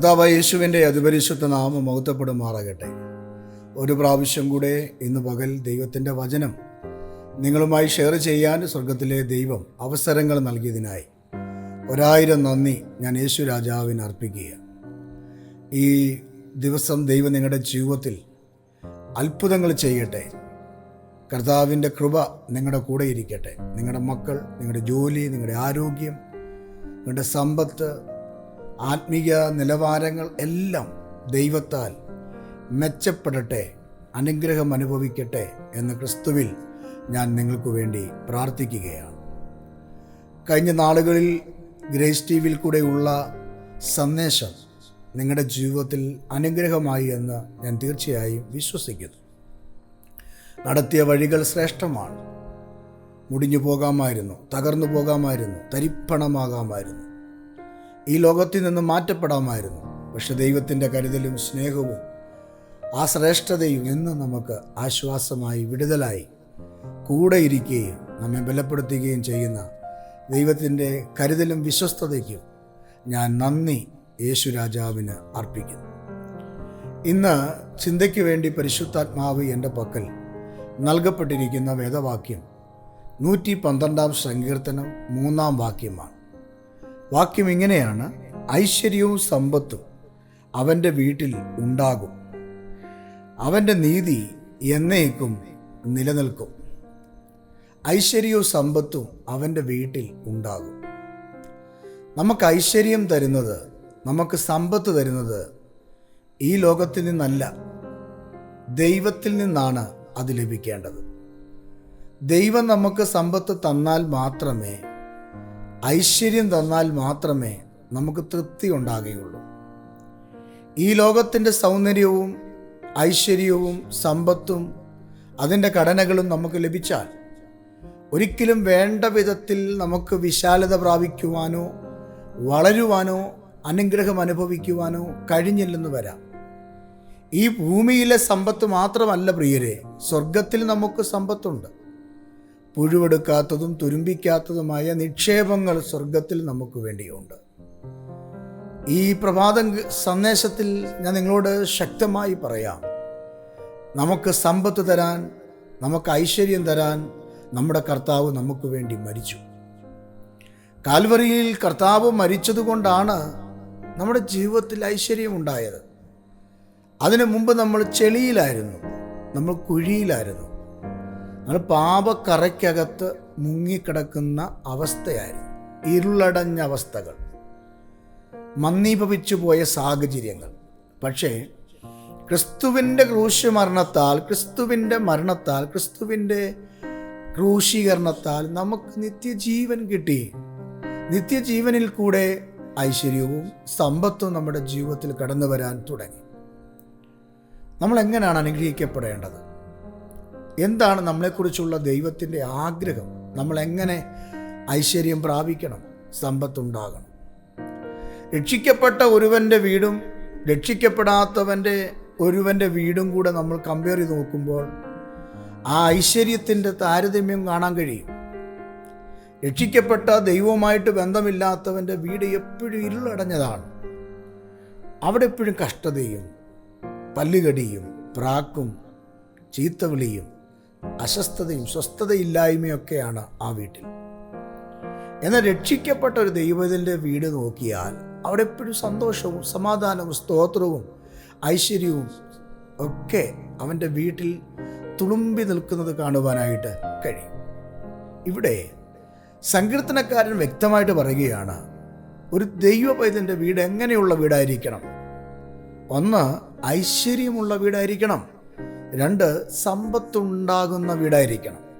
കർത്താവ് യേശുവിന്റെ അതിപരിശുദ്ധ നാമം മഹത്വപ്പെടുമാറാകട്ടെ. ഒരു പ്രാവശ്യം കൂടെ ഇന്ന് പകൽ ദൈവത്തിന്റെ വചനം നിങ്ങളുമായി ഷെയർ ചെയ്യാൻ സ്വർഗത്തിലെ ദൈവം അവസരങ്ങൾ നൽകിയതിനായി ഒരായിരം നന്ദി ഞാൻ യേശു രാജാവിന് അർപ്പിക്കുക ഈ ദിവസം ദൈവം നിങ്ങളുടെ ജീവിതത്തിൽ അത്ഭുതങ്ങൾ ചെയ്യട്ടെ. കർത്താവിന്റെ കൃപ നിങ്ങളുടെ കൂടെ ഇരിക്കട്ടെ. നിങ്ങളുടെ മക്കൾ നിങ്ങളുടെ ജോലി നിങ്ങളുടെ ആരോഗ്യം നിങ്ങളുടെ സമ്പത്ത് ആത്മീയ നിലവാരങ്ങൾ എല്ലാം ദൈവത്താൽ മെച്ചപ്പെടട്ടെ അനുഗ്രഹം അനുഭവിക്കട്ടെ എന്ന് ക്രിസ്തുവിൽ ഞാൻ നിങ്ങൾക്ക് വേണ്ടി പ്രാർത്ഥിക്കുകയാണ്. കഴിഞ്ഞ നാളുകളിൽ ഗ്രേസ് ടി വിയിൽ കൂടെയുള്ള സന്ദേശം നിങ്ങളുടെ ജീവിതത്തിൽ അനുഗ്രഹമായി എന്ന് ഞാൻ തീർച്ചയായും വിശ്വസിക്കുന്നു. നടത്തിയ വഴികൾ ശ്രേഷ്ഠമാണ്. മുടിഞ്ഞു പോകാമായിരുന്നു തകർന്നു പോകാമായിരുന്നു തരിപ്പണമാകാമായിരുന്നു. ഈ ലോകത്തിൽ നിന്ന് മാറ്റപ്പെടാമായിരുന്നു. പക്ഷെ ദൈവത്തിന്റെ കരുതലും സ്നേഹവും ആ ശ്രേഷ്ഠതയും എന്നും നമുക്ക് ആശ്വാസമായി വിടുതലായി. കൂടെ ഇരിക്കുകയും നമ്മെ ബലപ്പെടുത്തുകയും ചെയ്യുന്ന ദൈവത്തിന്റെ കരുതലും വിശ്വസ്തതയ്ക്കും ഞാൻ നന്ദി യേശു രാജാവിന് അർപ്പിക്കുന്നു. ഇന്ന് ചിന്തയ്ക്ക് വേണ്ടി പരിശുദ്ധാത്മാവ് എന്റെ പക്കൽ നൽകപ്പെട്ടിരിക്കുന്ന വേദവാക്യം നൂറ്റി പന്ത്രണ്ടാം സങ്കീർത്തനം മൂന്നാം വാക്യമാണ്. വാക്യം ഇങ്ങനെയാണ്. ഐശ്വര്യവും സമ്പത്തും അവന്റെ വീട്ടിൽ ഉണ്ടാകും. അവന്റെ നീതി എന്നേക്കും നിലനിൽക്കും. ഐശ്വര്യവും സമ്പത്തും അവന്റെ വീട്ടിൽ ഉണ്ടാകും. നമുക്ക് ഐശ്വര്യം തരുന്നത് നമുക്ക് സമ്പത്ത് തരുന്നത് ഈ ലോകത്തിൽ നിന്നല്ല. ദൈവത്തിൽ നിന്നാണ് അത് ലഭിക്കേണ്ടത്. ദൈവം നമുക്ക് സമ്പത്ത് തന്നാൽ മാത്രമേ ഐശ്വര്യം തന്നാൽ മാത്രമേ നമുക്ക് തൃപ്തി ഉണ്ടാകുകയുള്ളൂ. ഈ ലോകത്തിന്റെ സൗന്ദര്യവും ഐശ്വര്യവും സമ്പത്തും അതിന്റെ ഘടനകളും നമുക്ക് ലഭിച്ചാൽ ഒരിക്കലും വേണ്ട വിധത്തിൽ നമുക്ക് വിശാലത പ്രാപിക്കുവാനോ വളരുവാനോ അനുഗ്രഹം അനുഭവിക്കുവാനോ കഴിഞ്ഞില്ലെന്ന് വരാം. ഈ ഭൂമിയിലെ സമ്പത്ത് മാത്രമല്ല പ്രിയരെ സ്വർഗത്തിൽ നമുക്ക് സമ്പത്തുണ്ട്. പുഴുവെടുക്കാത്തതും തുരുമ്പിക്കാത്തതുമായ നിക്ഷേപങ്ങൾ സ്വർഗത്തിൽ നമുക്ക് വേണ്ടിയുണ്ട്. ഈ പ്രഭാത സന്ദേശത്തിൽ ഞാൻ നിങ്ങളോട് ശക്തമായി പറയാം. നമുക്ക് സമ്പത്ത് തരാൻ നമുക്ക് ഐശ്വര്യം തരാൻ നമ്മുടെ കർത്താവ് നമുക്ക് വേണ്ടി മരിച്ചു. കാൽവറിയിൽ കർത്താവ് മരിച്ചതുകൊണ്ടാണ് നമ്മുടെ ജീവിതത്തിൽ ഐശ്വര്യം ഉണ്ടായത്. അതിനു മുമ്പ് നമ്മൾ ചെളിയിലായിരുന്നു നമ്മൾ കുഴിയിലായിരുന്നു. നമ്മൾ പാപക്കറയ്ക്കകത്ത് മുങ്ങിക്കിടക്കുന്ന അവസ്ഥയായിരുന്നു. ഇരുളടഞ്ഞ അവസ്ഥകൾ. മന്ദീഭവിച്ചു പോയ സാഹചര്യങ്ങൾ. പക്ഷേ ക്രിസ്തുവിന്റെ ക്രൂശ് മരണത്താൽ ക്രിസ്തുവിന്റെ മരണത്താൽ ക്രിസ്തുവിന്റെ ക്രൂശീകരണത്താൽ നമുക്ക് നിത്യജീവൻ കിട്ടി. നിത്യജീവനിൽ കൂടെ ഐശ്വര്യവും സമ്പത്തും നമ്മുടെ ജീവിതത്തിൽ കടന്നു വരാൻ തുടങ്ങി. നമ്മൾ എങ്ങനെയാണ് അനുഗ്രഹിക്കപ്പെടേണ്ടത്? എന്താണ് നമ്മളെക്കുറിച്ചുള്ള ദൈവത്തിന്റെ ആഗ്രഹം? നമ്മളെങ്ങനെ ഐശ്വര്യം പ്രാപിക്കണം? സമ്പത്തുണ്ടാകണം. രക്ഷിക്കപ്പെട്ട ഒരുവന്റെ വീടും രക്ഷിക്കപ്പെടാത്തവന്റെ ഒരുവന്റെ വീടും കൂടെ നമ്മൾ കമ്പയർ ചെയ്ത് നോക്കുമ്പോൾ ആ ഐശ്വര്യത്തിന്റെ താരതമ്യം കാണാൻ കഴിയും. രക്ഷിക്കപ്പെട്ട ദൈവവുമായിട്ട് ബന്ധമില്ലാത്തവന്റെ വീട് എപ്പോഴും ഇരുളടഞ്ഞതാണ്. അവിടെ എപ്പോഴും കഷ്ടതയും പല്ലുകടിയും പ്രാക്കും ചീത്തവിളിയും അസ്വസ്ഥതയും സ്വസ്ഥതയില്ലായ്മയൊക്കെയാണ് ആ വീട്ടിൽ. എന്നാൽ രക്ഷിക്കപ്പെട്ട ഒരു ദൈവത്തിന്റെ വീട് നോക്കിയാൽ അവിടെ എപ്പോഴും സന്തോഷവും സമാധാനവും സ്തോത്രവും ഐശ്വര്യവും ഒക്കെ അവന്റെ വീട്ടിൽ തുളുമ്പി നിൽക്കുന്നത് കാണുവാനായിട്ട് കഴിയും. ഇവിടെ സങ്കീർത്തനക്കാരൻ വ്യക്തമായിട്ട് പറയുകയാണ് ഒരു ദൈവ പൈതന്റെ വീട് എങ്ങനെയുള്ള വീടായിരിക്കണം? ഒന്ന് ഐശ്വര്യമുള്ള വീടായിരിക്കണം. രണ്ട് സമ്പത്തുണ്ടാകുന്ന വീടായിരിക്കണം.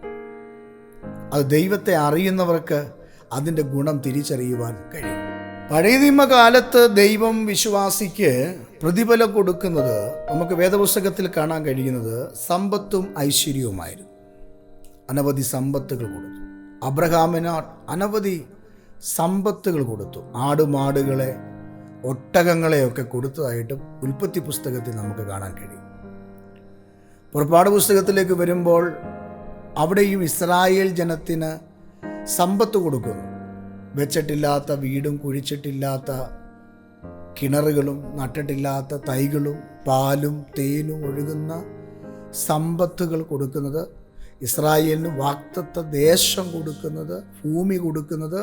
അത് ദൈവത്തെ അറിയുന്നവർക്ക് അതിന്റെ ഗുണം തിരിച്ചറിയുവാൻ കഴിയും. പഴയ നിയമകാലത്ത് ദൈവം വിശ്വാസിക്ക് പ്രതിഫലം കൊടുക്കുന്നത് നമുക്ക് വേദപുസ്തകത്തിൽ കാണാൻ കഴിയുന്നത് സമ്പത്തും ഐശ്വര്യവുമായിരുന്നു. അനവധി സമ്പത്തുകൾ കൊടുത്തു. അബ്രഹാമിന് അനവധി സമ്പത്തുകൾ കൊടുത്തു. ആടുമാടുകളെ ഒട്ടകങ്ങളെയൊക്കെ കൊടുത്തതായിട്ടും ഉൽപ്പത്തി പുസ്തകത്തിൽ നമുക്ക് കാണാൻ കഴിയും. പുറപ്പാട് പുസ്തകത്തിലേക്ക് വരുമ്പോൾ അവിടെയും ഇസ്രായേൽ ജനത്തിന് സമ്പത്ത് കൊടുക്കുന്നു. വെച്ചിട്ടില്ലാത്ത വീടും കുഴിച്ചിട്ടില്ലാത്ത കിണറുകളും നട്ടിട്ടില്ലാത്ത തൈകളും പാലും തേനും ഒഴുകുന്ന സമ്പത്തുകൾ കൊടുക്കുന്നത് ഇസ്രായേലിന് വാക്തത്വ ദേശം കൊടുക്കുന്നത് ഭൂമി കൊടുക്കുന്നത്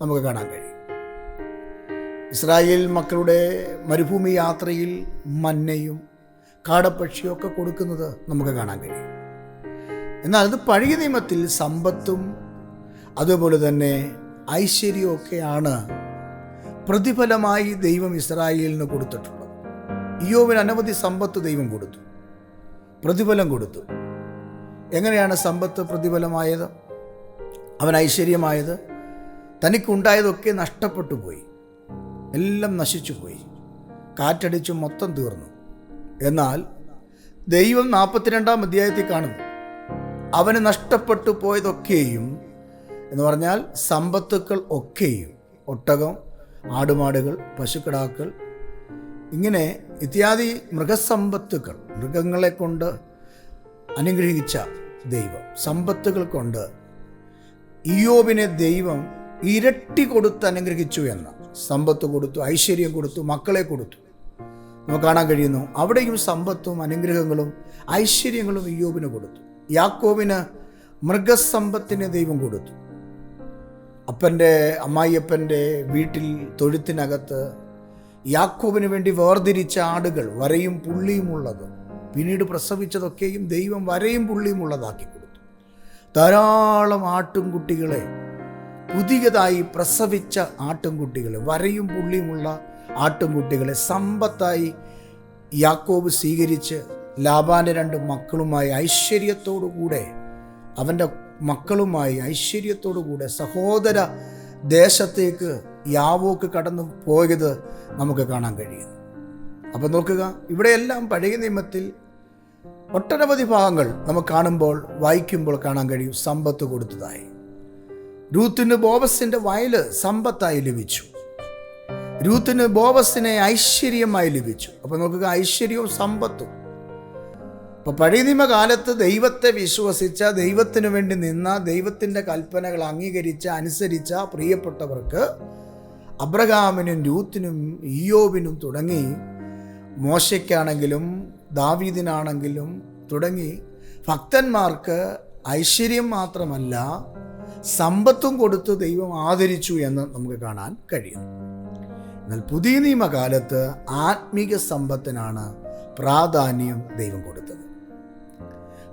നമുക്ക് കാണാൻ കഴിയും. ഇസ്രായേൽ മക്കളുടെ മരുഭൂമി യാത്രയിൽ മന്നയും കാടപ്പക്ഷിയും ഒക്കെ കൊടുക്കുന്നത് നമുക്ക് കാണാൻ കഴിയും. എന്നാൽ അത് പഴയ നിയമത്തിൽ സമ്പത്തും അതുപോലെ തന്നെ ഐശ്വര്യമൊക്കെയാണ് പ്രതിഫലമായി ദൈവം ഇസ്രായേലിന് കൊടുത്തിട്ടുള്ളത്. ഇയോവിന് അനവധി സമ്പത്ത് ദൈവം കൊടുത്തു. പ്രതിഫലം കൊടുത്തു. എങ്ങനെയാണ് സമ്പത്ത് പ്രതിഫലമായത്? അവൻ ഐശ്വര്യമായത് തനിക്കുണ്ടായതൊക്കെ നഷ്ടപ്പെട്ടു പോയി. എല്ലാം നശിച്ചു പോയി. കാറ്റടിച്ചു മൊത്തം തീർന്നു. എന്നാൽ ദൈവം നാൽപ്പത്തിരണ്ടാം അധ്യായത്തിൽ കാണുന്നു. അവന് നഷ്ടപ്പെട്ടു പോയതൊക്കെയും എന്ന് പറഞ്ഞാൽ സമ്പത്തുക്കൾ ഒക്കെയും ഒട്ടകം ആടുമാടുകൾ പശുക്കിടാക്കൾ ഇങ്ങനെ ഇത്യാദി മൃഗസമ്പത്തുക്കൾ മൃഗങ്ങളെ കൊണ്ട് അനുഗ്രഹിച്ച ദൈവം സമ്പത്തുകൾ കൊണ്ട് ഇയോബിനെ ദൈവം ഇരട്ടി കൊടുത്ത് അനുഗ്രഹിച്ചു എന്ന സമ്പത്ത് കൊടുത്തു ഐശ്വര്യം കൊടുത്തു മക്കളെ കൊടുത്തു. നമുക്ക് കാണാൻ കഴിയുന്നു. അവിടെയും സമ്പത്തും അനുഗ്രഹങ്ങളും ഐശ്വര്യങ്ങളും യോബിന് കൊടുത്തു. യാക്കോബിന് മൃഗസമ്പത്തിന് ദൈവം കൊടുത്തു. അപ്പന്റെ അമ്മായിയപ്പന്റെ വീട്ടിൽ തൊഴുത്തിനകത്ത് യാക്കോബിന് വേണ്ടി വേർതിരിച്ച ആടുകൾ വരയും പുള്ളിയും ഉള്ളത്. പിന്നീട് പ്രസവിച്ചതൊക്കെയും ദൈവം വരയും പുള്ളിയും ഉള്ളതാക്കി കൊടുത്തു. ധാരാളം ആട്ടുംകുട്ടികളെ പുതിയതായി പ്രസവിച്ച ആട്ടുംകുട്ടികളെ വരയും പുള്ളിയുമുള്ള ആട്ടുംകുട്ടികളെ സമ്പത്തായി യാക്കോബ് സ്വീകരിച്ച് ലാബാന്റെ രണ്ട് മക്കളുമായി ഐശ്വര്യത്തോടു കൂടെ അവന്റെ മക്കളുമായി ഐശ്വര്യത്തോടു കൂടെ സഹോദര ദേശത്തേക്ക് യാവോക്ക് കടന്നു പോയത് നമുക്ക് കാണാൻ കഴിയുന്നു. അപ്പം നോക്കുക ഇവിടെയെല്ലാം പഴയ നിയമത്തിൽ ഒട്ടനവധി ഭാഗങ്ങൾ നമുക്ക് കാണുമ്പോൾ വായിക്കുമ്പോൾ കാണാൻ കഴിയും. സമ്പത്ത് കൊടുത്തതായി. രൂത്തിന് ബോബസിന്റെ വയൽ സമ്പത്തായി ലഭിച്ചു. രൂത്തിന് ബോബസിനെ ഐശ്വര്യമായി ലഭിച്ചു. അപ്പൊ നോക്കുക ഐശ്വര്യവും സമ്പത്തും. അപ്പൊ പഴയ നിയമകാലത്ത് ദൈവത്തെ വിശ്വസിച്ച ദൈവത്തിനു വേണ്ടി നിന്ന ദൈവത്തിന്റെ കൽപ്പനകൾ അംഗീകരിച്ച അനുസരിച്ച പ്രിയപ്പെട്ടവർക്ക് അബ്രഹാമിനും രൂത്തിനും ഇയോബിനും തുടങ്ങി മോശയ്ക്കാണെങ്കിലും ദാവീദിനാണെങ്കിലും തുടങ്ങി ഭക്തന്മാർക്ക് ഐശ്വര്യം മാത്രമല്ല സമ്പത്തും കൊടുത്ത് ദൈവം ആദരിച്ചു എന്ന് നമുക്ക് കാണാൻ കഴിയും. എന്നാൽ പുതിയ നിയമകാലത്ത് ആത്മീക സമ്പത്തിനാണ് പ്രാധാന്യം ദൈവം കൊടുത്തത്.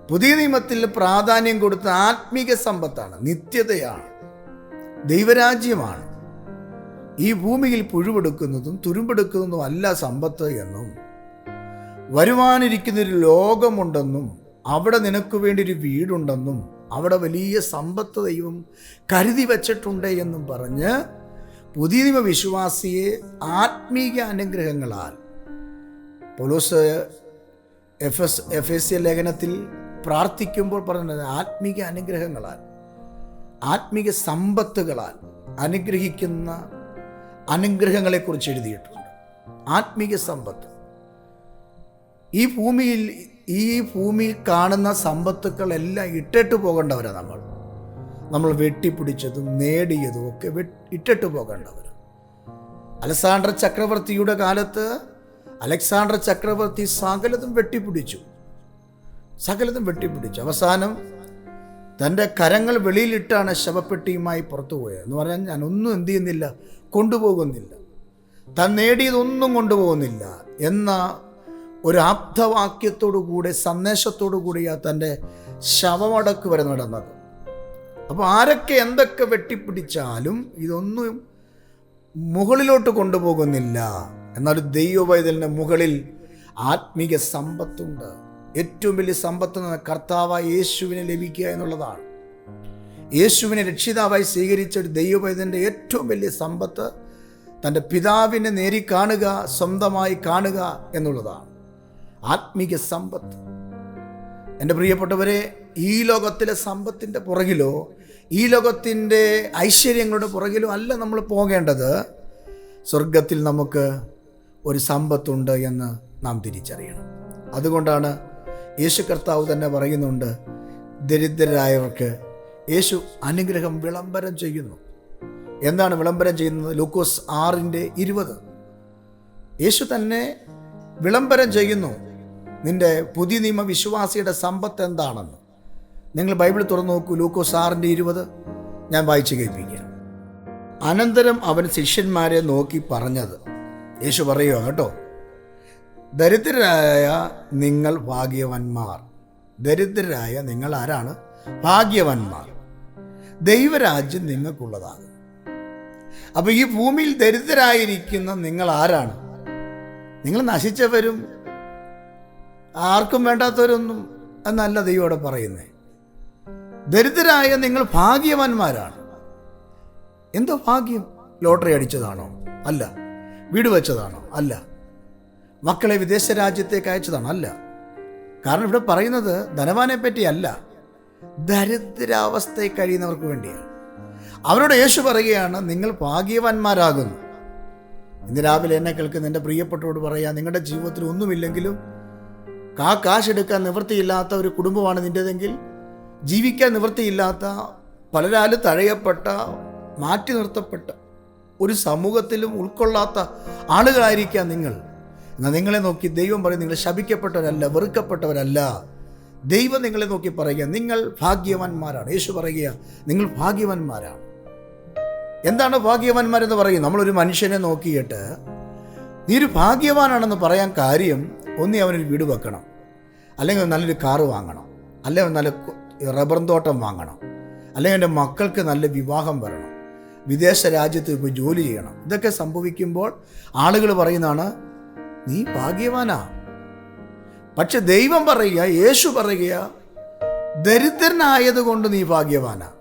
പുതിയ നിയമത്തിൽ പ്രാധാന്യം കൊടുത്ത ആത്മീക സമ്പത്താണ് നിത്യതയാണ് ദൈവരാജ്യമാണ്. ഈ ഭൂമിയിൽ പുഴുവെടുക്കുന്നതും തുരുമ്പെടുക്കുന്നതും അല്ല സമ്പത്ത് എന്നും വരുവാനിരിക്കുന്നൊരു ലോകമുണ്ടെന്നും അവിടെ നിനക്ക് വേണ്ടി ഒരു വീടുണ്ടെന്നും അവിടെ വലിയ സമ്പത്ത് ദൈവം കരുതി വച്ചിട്ടുണ്ട് എന്നും പറഞ്ഞ് പുതിയ വിശ്വാസിയെ ആത്മീക അനുഗ്രഹങ്ങളാൽ. പൊലോസ് F S F S C ലേഖനത്തിൽ പ്രാർത്ഥിക്കുമ്പോൾ പറഞ്ഞത് ആത്മീക അനുഗ്രഹങ്ങളാൽ ആത്മീക സമ്പത്തുകളാൽ അനുഗ്രഹിക്കുന്ന അനുഗ്രഹങ്ങളെക്കുറിച്ച് എഴുതിയിട്ടുണ്ട്. ആത്മീക സമ്പത്ത്. ഈ ഭൂമിയിൽ ഈ ഭൂമി കാണുന്ന സമ്പത്തുക്കളെല്ലാം ഇട്ടിട്ട് പോകേണ്ടവരാണ് നമ്മൾ. നമ്മൾ വെട്ടിപ്പിടിച്ചതും നേടിയതും ഒക്കെ ഇട്ടിട്ട് പോകേണ്ടവർ അലക്സാണ്ടർ ചക്രവർത്തിയുടെ കാലത്ത് അലക്സാണ്ടർ ചക്രവർത്തി സകലതും വെട്ടിപ്പിടിച്ചു. സകലതും വെട്ടിപ്പിടിച്ചു. അവസാനം തന്റെ കരങ്ങൾ വെളിയിലിട്ടാണ് ശവപ്പെട്ടിയുമായി പുറത്തു പോയത്. എന്ന് പറഞ്ഞാൽ ഞാൻ ഒന്നും എന്ത് ചെയ്യുന്നില്ല കൊണ്ടുപോകുന്നില്ല. താൻ നേടിയതൊന്നും കൊണ്ടുപോകുന്നില്ല എന്ന ഒരു ആപ്തവാക്യത്തോടു കൂടെ സന്ദേശത്തോടു കൂടിയാണ് തന്റെ ശവമടക്ക് വരെ നടന്നത്. അപ്പോൾ ആരൊക്കെ എന്തൊക്കെ വെട്ടിപ്പിടിച്ചാലും ഇതൊന്നും മുകളിലോട്ട് കൊണ്ടുപോകുന്നില്ല. എന്നാൽ ദൈവവൈതലിന്റെ മുകളിൽ ആത്മീക സമ്പത്തുണ്ട്. ഏറ്റവും വലിയ സമ്പത്ത് എന്ന യേശുവിനെ ലഭിക്കുക എന്നുള്ളതാണ്. യേശുവിനെ രക്ഷിതാവായി സ്വീകരിച്ച ഒരു ദൈവവൈതന്റെ ഏറ്റവും വലിയ സമ്പത്ത് തന്റെ പിതാവിനെ നേരി കാണുക സ്വന്തമായി കാണുക എന്നുള്ളതാണ്. ആത്മീക സമ്പത്ത്. എന്റെ പ്രിയപ്പെട്ടവരെ ഈ ലോകത്തിലെ സമ്പത്തിന്റെ പുറകിലോ ഈ ലോകത്തിന്റെ ഐശ്വര്യങ്ങളുടെ പുറകിലോ അല്ല നമ്മൾ പോകേണ്ടത്. സ്വർഗത്തിൽ നമുക്ക് ഒരു സമ്പത്തുണ്ട് എന്ന് നാം തിരിച്ചറിയണം. അതുകൊണ്ടാണ് യേശു കർത്താവ് തന്നെ പറയുന്നുണ്ട് ദരിദ്രരായവർക്ക് യേശു അനുഗ്രഹം വിളംബരം ചെയ്യുന്നു. എന്താണ് വിളംബരം ചെയ്യുന്നത്? ലൂക്കോസ് ആറിന്റെ ഇരുപത്. യേശു തന്നെ വിളംബരം ചെയ്യുന്നു നിന്റെ പുതിയ നിയമ വിശ്വാസിയുടെ സമ്പത്ത് എന്താണെന്ന്. നിങ്ങൾ ബൈബിൾ തുറന്നു നോക്കൂ ലൂക്കോസ് ആറിന്റെ ഇരുപത്. ഞാൻ വായിച്ചു കേൾപ്പിക്കാം. അനന്തരം അവൻ ശിഷ്യന്മാരെ നോക്കി പറഞ്ഞത്. യേശു പറയുക കേട്ടോ ദരിദ്രരായ നിങ്ങൾ ഭാഗ്യവന്മാർ. ദരിദ്രരായ നിങ്ങൾ ആരാണ്? ഭാഗ്യവന്മാർ. ദൈവരാജ്യം നിങ്ങൾക്കുള്ളതാണ്. അപ്പൊ ഈ ഭൂമിയിൽ ദരിദ്രരായിരിക്കുന്ന നിങ്ങൾ ആരാണ്? നിങ്ങൾ നശിച്ചവരും ആർക്കും വേണ്ടാത്തവരൊന്നും എന്നല്ല ദൈവോടെ പറയുന്നേ. ദരിദ്രരായ നിങ്ങൾ ഭാഗ്യവാന്മാരാണ്. എന്തോ ഭാഗ്യം? ലോട്ടറി അടിച്ചതാണോ? അല്ല. വീട് വെച്ചതാണോ? അല്ല. മക്കളെ വിദേശ രാജ്യത്തേക്ക് അയച്ചതാണോ? അല്ല. കാരണം ഇവിടെ പറയുന്നത് ധനവാനെ പറ്റിയല്ല. ദരിദ്രാവസ്ഥയിൽ കഴിയുന്നവർക്ക് വേണ്ടിയാണ്. അവരോട് യേശു പറയുകയാണ് നിങ്ങൾ ഭാഗ്യവാന്മാരാകുന്നു. ഇന്ന് രാവിലെ എന്നെ കേൾക്കുന്ന എന്റെ പ്രിയപ്പെട്ടവരോട് പറയാം നിങ്ങളുടെ ജീവിതത്തിൽ ഒന്നുമില്ലെങ്കിലും കാ കാശെടുക്കാൻ നിവൃത്തിയില്ലാത്ത ഒരു കുടുംബമാണ് നിന്റെതെങ്കിൽ ജീവിക്കാൻ നിവൃത്തിയില്ലാത്ത പലരാലും തഴയപ്പെട്ട മാറ്റി നിർത്തപ്പെട്ട ഒരു സമൂഹത്തിലും ഉൾക്കൊള്ളാത്ത ആളുകളായിരിക്കാം നിങ്ങൾ. എന്നാൽ നിങ്ങളെ നോക്കി ദൈവം പറയും നിങ്ങൾ ശപിക്കപ്പെട്ടവരല്ല വെറുക്കപ്പെട്ടവരല്ല. ദൈവം നിങ്ങളെ നോക്കി പറയുക നിങ്ങൾ ഭാഗ്യവാന്മാരാണ്. യേശു പറയുക നിങ്ങൾ ഭാഗ്യവാന്മാരാണ്. എന്താണ് ഭാഗ്യവാന്മാരെന്ന് പറയും നമ്മളൊരു മനുഷ്യനെ നോക്കിയിട്ട് നീ ഒരു ഭാഗ്യവാനാണെന്ന് പറയാൻ കാര്യം ഒന്നി അവനൊരു വീട് വെക്കണം. അല്ലെങ്കിൽ നല്ലൊരു കാറ് വാങ്ങണം. അല്ലെങ്കിൽ നല്ല റബ്ബർ തോട്ടം വാങ്ങണം. അല്ലെങ്കിൽ എന്റെ മക്കൾക്ക് നല്ല വിവാഹം വരണം. വിദേശ രാജ്യത്ത് പോയി ജോലി ചെയ്യണം. ഇതൊക്കെ സംഭവിക്കുമ്പോൾ ആളുകൾ പറയുന്നതാണ് നീ ഭാഗ്യവാനാ. പക്ഷെ ദൈവം പറയുക യേശു പറയുക ദരിദ്രനായതുകൊണ്ട് നീ ഭാഗ്യവാനാ.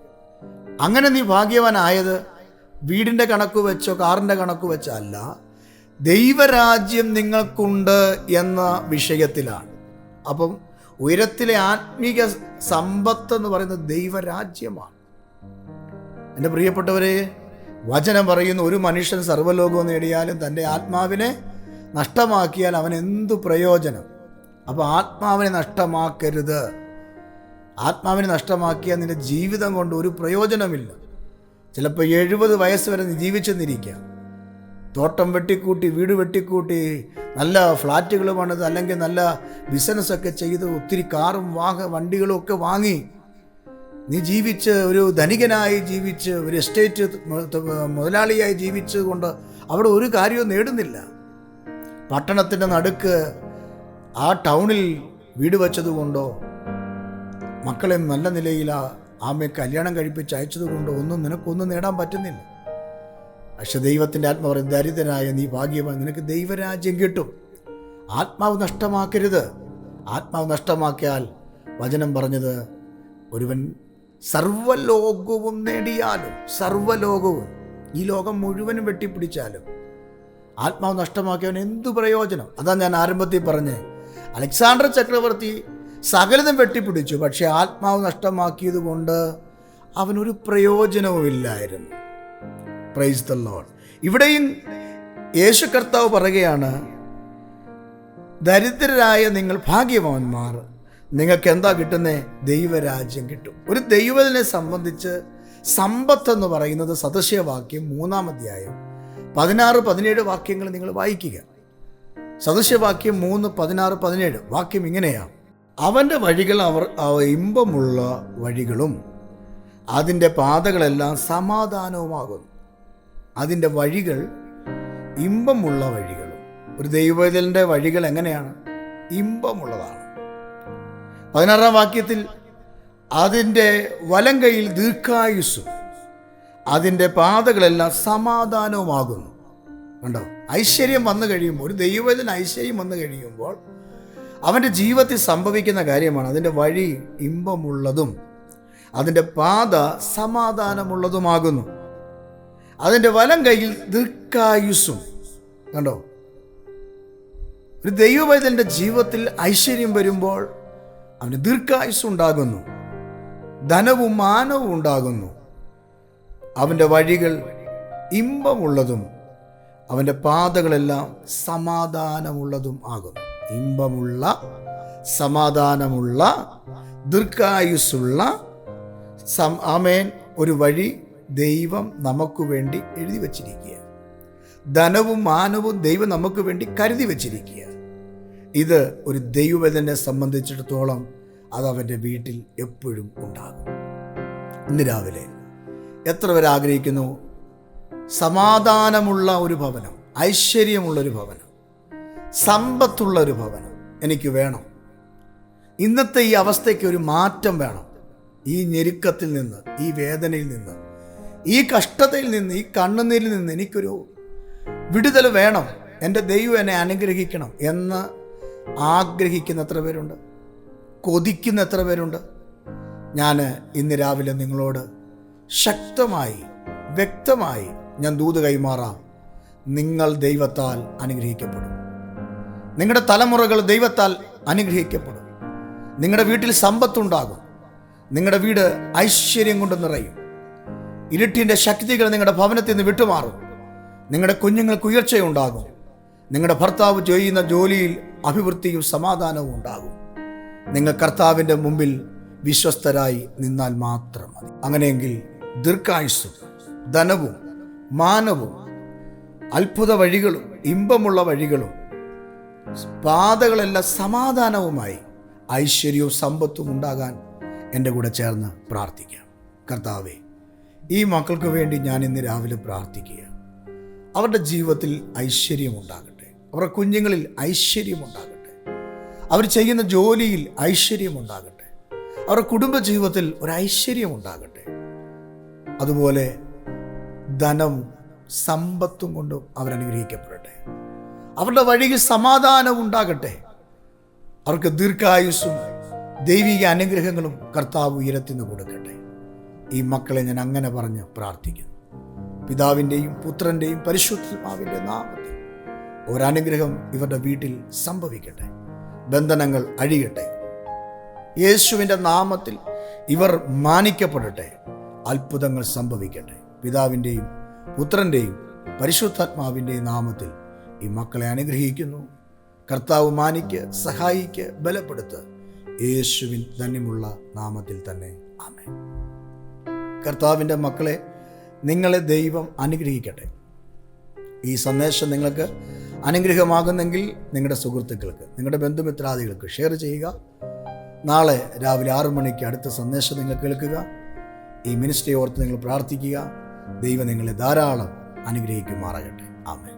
അങ്ങനെ നീ ഭാഗ്യവാനായത് വീടിന്റെ കണക്ക് വെച്ചോ കാറിന്റെ കണക്ക് വെച്ചോ അല്ല ദൈവരാജ്യം നിങ്ങൾക്കുണ്ട് എന്ന വിഷയത്തിലാണ്. അപ്പം ഉയരത്തിലെ ആത്മീക സമ്പത്ത് എന്ന് പറയുന്നത് ദൈവരാജ്യമാണ്. എന്റെ പ്രിയപ്പെട്ടവരെ വചനം പറയുന്ന ഒരു മനുഷ്യൻ സർവലോകവും നേടിയാലും തന്റെ ആത്മാവിനെ നഷ്ടമാക്കിയാൽ അവൻ എന്തു പ്രയോജനം? അപ്പോൾ ആത്മാവിനെ നഷ്ടമാക്കരുത്. ആത്മാവിനെ നഷ്ടമാക്കിയാൽ നിന്റെ ജീവിതം കൊണ്ട് ഒരു പ്രയോജനമില്ല. ചിലപ്പോൾ എഴുപത് വയസ്സ് വരെ നീ ജീവിച്ചെന്നിരിക്കാം. തോട്ടം വെട്ടിക്കൂട്ടി വീട് വെട്ടിക്കൂട്ടി നല്ല ഫ്ലാറ്റുകൾ പണിത് അല്ലെങ്കിൽ നല്ല ബിസിനസ്സൊക്കെ ചെയ്ത് ഒത്തിരി കാറും വാഹ വണ്ടികളും ഒക്കെ വാങ്ങി. നീ ജീവിച്ച് ഒരു ധനികനായി ജീവിച്ച് ഒരു എസ്റ്റേറ്റ് മുതലാളിയായി ജീവിച്ചുകൊണ്ട് അവിടെ ഒരു കാര്യവും നേടുന്നില്ല. പട്ടണത്തിന്റെ നടുക്ക് ആ ടൗണിൽ വീട് വെച്ചതുകൊണ്ടോ മക്കളെ നല്ല നിലയിലാ ആമയെ കല്യാണം കഴിപ്പിച്ച് അയച്ചതുകൊണ്ടോ ഒന്നും നിനക്കൊന്നും നേടാൻ പറ്റുന്നില്ല. പക്ഷെ ദൈവത്തിന്റെ ആത്മാവ് പറയും ദരിദ്രനായ നീ ഭാഗ്യമായി നിനക്ക് ദൈവരാജ്യം കിട്ടും. ആത്മാവ് നഷ്ടമാക്കരുത്. ആത്മാവ് നഷ്ടമാക്കിയാൽ വചനം പറഞ്ഞത് ഒരുവൻ സർവലോകവും നേടിയാലും സർവലോകവും ഈ ലോകം മുഴുവനും വെട്ടിപ്പിടിച്ചാലും ആത്മാവ് നഷ്ടമാക്കിയവൻ എന്തു പ്രയോജനം? അതാ ഞാൻ ആരംഭത്തിൽ പറഞ്ഞേ. അലക്സാണ്ടർ ചക്രവർത്തി സകലതും വെട്ടിപ്പിടിച്ചു പക്ഷേ ആത്മാവ് നഷ്ടമാക്കിയത് കൊണ്ട് അവനൊരു പ്രയോജനവുമില്ലായിരുന്നു. പ്രൈസ് ദ ലോഡ് ഇവിടെയും യേശു കർത്താവ് പറയുകയാണ് ദരിദ്രരായ നിങ്ങൾ ഭാഗ്യവാന്മാർ നിങ്ങൾക്ക് എന്താ കിട്ടുന്നത് ദൈവരാജ്യം കിട്ടും. ഒരു ദൈവത്തിനെ സംബന്ധിച്ച് സമ്പത്ത് എന്ന് പറയുന്നത് സദസ്യവാക്യം മൂന്നാം അധ്യായം പതിനാറ് പതിനേഴ് വാക്യങ്ങൾ നിങ്ങൾ വായിക്കുക. സദസ്യവാക്യം മൂന്ന് പതിനാറ് പതിനേഴ് വാക്യം ഇങ്ങനെയാണ് അവന്റെ വഴികൾ അവർ ഇമ്പമുള്ള വഴികളും അതിന്റെ പാതകളെല്ലാം സമാധാനവുമാകുന്നു. അതിന്റെ വഴികൾ ഇമ്പമുള്ള വഴികളും ഒരു ദൈവത്തിന്റെ വഴികൾ എങ്ങനെയാണ്? ഇമ്പമുള്ളതാണ്. പതിനാറാം വാക്യത്തിൽ അതിന്റെ വലം കൈയിൽ ദീർഘായുസ്സും അതിന്റെ പാതകളെല്ലാം സമാധാനവുമാകുന്നു. ഉണ്ടോ ഐശ്വര്യം വന്നു കഴിയുമ്പോൾ ഒരു ദൈവത്തിന് ഐശ്വര്യം വന്നു കഴിയുമ്പോൾ അവന്റെ ജീവിതത്തിൽ സംഭവിക്കുന്ന കാര്യമാണ് അതിന്റെ വഴി ഇമ്പമുള്ളതും അതിന്റെ പാത സമാധാനമുള്ളതുമാകുന്നു. അതിന്റെ വലം കൈയിൽ ദീർഘായുസ്സും. കണ്ടോ? ഒരു ദൈവവൈതലിന്റെ ജീവിതത്തിൽ ഐശ്വര്യം വരുമ്പോൾ അവന് ദീർഘായുസ് ഉണ്ടാകുന്നു. ധനവും മാനവും ഉണ്ടാകുന്നു. അവന്റെ വഴികൾ ഇമ്പമുള്ളതും അവന്റെ പാതകളെല്ലാം സമാധാനമുള്ളതും ആകുന്നു. ഇമ്പമുള്ള സമാധാനമുള്ള ദീർഘായുസ്സുള്ള സം ആമേൻ ഒരു വഴി ദൈവം നമുക്ക് വേണ്ടി എഴുതി വച്ചിരിക്കുക. ധനവും മാനവും ദൈവം നമുക്ക് വേണ്ടി കരുതി വച്ചിരിക്കുക. ഇത് ഒരു ദൈവവേദനെ സംബന്ധിച്ചിടത്തോളം അത് അവന്റെ വീട്ടിൽ എപ്പോഴും ഉണ്ടാകും. ഇന്ന് രാവിലെ എത്ര പേർ ആഗ്രഹിക്കുന്നു? സമാധാനമുള്ള ഒരു ഭവനം ഐശ്വര്യമുള്ളൊരു ഭവനം സമ്പത്തുള്ള ഒരു ഭവനം എനിക്ക് വേണം. ഇന്നത്തെ ഈ അവസ്ഥയ്ക്ക് ഒരു മാറ്റം വേണം. ഈ ഞെരുക്കത്തിൽ നിന്ന് ഈ വേദനയിൽ നിന്ന് ഈ കഷ്ടതയിൽ നിന്ന് ഈ കണ്ണുനീരിൽ നിന്ന് എനിക്കൊരു വിടുതൽ വേണം. എന്റെ ദൈവം എന്നെ അനുഗ്രഹിക്കണം എന്ന് ആഗ്രഹിക്കുന്ന എത്ര പേരുണ്ട്? കൊതിക്കുന്ന എത്ര പേരുണ്ട്? ഞാൻ ഇന്ന് രാവിലെ നിങ്ങളോട് ശക്തമായി വ്യക്തമായി ഞാൻ ദൂത് കൈമാറാം. നിങ്ങൾ ദൈവത്താൽ അനുഗ്രഹിക്കപ്പെടും. നിങ്ങളുടെ തലമുറകൾ ദൈവത്താൽ അനുഗ്രഹിക്കപ്പെടും. നിങ്ങളുടെ വീട്ടിൽ സമ്പത്തുണ്ടാകും. നിങ്ങളുടെ വീട് ഐശ്വര്യം കൊണ്ട് നിറയും. ഇരുട്ടിന്റെ ശക്തികൾ നിങ്ങളുടെ ഭവനത്തിൽ നിന്ന് വിട്ടുമാറും. നിങ്ങളുടെ കുഞ്ഞുങ്ങൾക്ക് ഉയർച്ചയുണ്ടാകും. നിങ്ങളുടെ ഭർത്താവ് ചെയ്യുന്ന ജോലിയിൽ അഭിവൃദ്ധിയും സമാധാനവും ഉണ്ടാകും. നിങ്ങൾ കർത്താവിന്റെ മുമ്പിൽ വിശ്വസ്തരായി നിന്നാൽ മാത്രം മതി. അങ്ങനെയെങ്കിൽ ദീർഘായുസ്സും ധനവും മാനവും അത്ഭുത വഴികളും ഇമ്പമുള്ള വഴികളും പാതകളെല്ലാം സമാധാനവുമായി ഐശ്വര്യവും സമ്പത്തും ഉണ്ടാകാൻ എന്റെ കൂടെ ചേർന്ന് പ്രാർത്ഥിക്കാം. കർത്താവേ ഈ മക്കൾക്ക് വേണ്ടി ഞാൻ ഇന്ന് രാവിലെ പ്രാർത്ഥിക്കുക അവരുടെ ജീവിതത്തിൽ ഐശ്വര്യം ഉണ്ടാകട്ടെ അവരുടെ കുഞ്ഞുങ്ങളിൽ ഐശ്വര്യം ഉണ്ടാകട്ടെ അവർ ചെയ്യുന്ന ജോലിയിൽ ഐശ്വര്യം ഉണ്ടാകട്ടെ അവരുടെ കുടുംബ ജീവിതത്തിൽ ഒരു ഐശ്വര്യമുണ്ടാകട്ടെ. അതുപോലെ ധനം സമ്പത്തും കൊണ്ടും അവരനുഗ്രഹിക്കപ്പെടട്ടെ അവരുടെ വഴിയിൽ സമാധാനം ഉണ്ടാകട്ടെ. അവർക്ക് ദീർഘായുസ്സും ദൈവിക അനുഗ്രഹങ്ങളും കർത്താവ് ഉയരത്തിന്ന് കൊടുക്കട്ടെ. ഈ മക്കളെ ഞാൻ അങ്ങനെ പറഞ്ഞ് പ്രാർത്ഥിക്കുന്നു. പിതാവിന്റെയും പുത്രന്റെയും പരിശുദ്ധാവിന്റെ നാമത്തിൽ ഒരനുഗ്രഹം ഇവരുടെ വീട്ടിൽ സംഭവിക്കട്ടെ. ബന്ധനങ്ങൾ അഴിയട്ടെ. യേശുവിന്റെ നാമത്തിൽ ഇവർ മാനിക്കപ്പെടട്ടെ. അത്ഭുതങ്ങൾ സംഭവിക്കട്ടെ. പിതാവിന്റെയും പുത്രന്റെയും പരിശുദ്ധാത്മാവിന്റെയും നാമത്തിൽ ഈ മക്കളെ അനുഗ്രഹിക്കുന്നു. കർത്താവ് മാനിക്ക് സഹായിക്ക് ബലപ്പെടുത്ത്. യേശുവിൻ ധന്യമുള്ള നാമത്തിൽ തന്നെ. ആമേ കർത്താവിന്റെ മക്കളെ നിങ്ങളെ ദൈവം അനുഗ്രഹിക്കട്ടെ. ഈ സന്ദേശം നിങ്ങൾക്ക് അനുഗ്രഹമാകുന്നെങ്കിൽ നിങ്ങളുടെ സുഹൃത്തുക്കൾക്ക് നിങ്ങളുടെ ബന്ധുമിത്രാദികൾക്ക് ഷെയർ ചെയ്യുക. നാളെ രാവിലെ ആറു മണിക്ക് അടുത്ത സന്ദേശം നിങ്ങൾ കേൾക്കുക. ഈ മിനിസ്ട്രി ഓർത്ത് നിങ്ങൾ പ്രാർത്ഥിക്കുക. ദൈവം നിങ്ങളെ ധാരാളം അനുഗ്രഹിക്കുമാറാകട്ടെ. ആമേൻ.